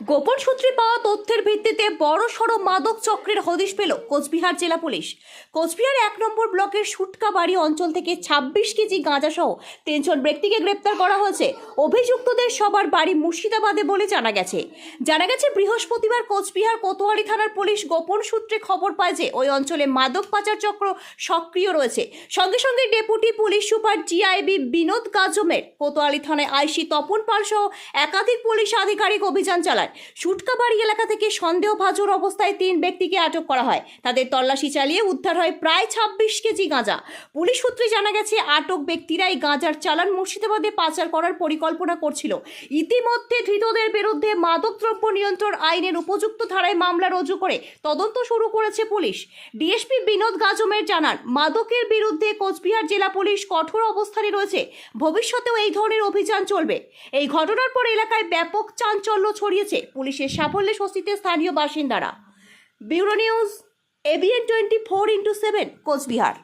গোপন সূত্রে পাওয়া তথ্যের ভিত্তিতে বড় সড়ো মাদক চক্রের হদিশ পেল কোচবিহার জেলা পুলিশ। কোচবিহার এক নম্বর ব্লকের সুটকাবাড়ি অঞ্চল থেকে ছাব্বিশ কেজি গাঁজা সহ তিনজন ব্যক্তিকে গ্রেপ্তার করা হয়েছে। অভিযুক্তদের সবার বাড়ি মুর্শিদাবাদে বলে জানা গেছে। জানা গেছে, বৃহস্পতিবার কোচবিহার কোতোয়ালি থানার পুলিশ গোপন সূত্রে খবর পায় যে ওই অঞ্চলে মাদক পাচার চক্র সক্রিয় রয়েছে। সঙ্গে সঙ্গে deputy police super GIB Binod গাজমের Kotwali থানায় আইসি তপন পাল সহ একাধিক পুলিশ আধিকারিক অভিযান চালায়। সুটকাবাড়ি এলাকা থেকে সন্দেহভাজন অবস্থায় তিন ব্যক্তিকে আটক করা হয়। তাদের তল্লাশি চালিয়ে উদ্ধার হয় প্রায় ছাব্বিশ কেজি গাঁজা। পুলিশ সূত্রে জানা গেছে, আটক ব্যক্তিরা এই গাঁজার চালান মুর্শিদাবাদে পাচার করার পরিকল্পনা করছিল। ইতিমধ্যে ধৃতদের বিরুদ্ধে মাদকদ্রব্য নিয়ন্ত্রণ আইনের উপযুক্ত ধারায় মামলা রুজু করে তদন্ত শুরু করেছে পুলিশ। ডিএসপি বিনোদ গাজমের জানান, মাদকের বিরুদ্ধে কোচবিহার জেলা পুলিশ কঠোর অবস্থানে রয়েছে। ভবিষ্যতেও এই ধরনের অভিযান চলবে। এই ঘটনার পর এলাকায় ব্যাপক চাঞ্চল্য ছড়িয়েছে। পুলিশের সাফল্যে স্বস্তিতে স্থানীয় বাসিন্দারা। Bureau news ABN twenty four into seven Cooch Behar.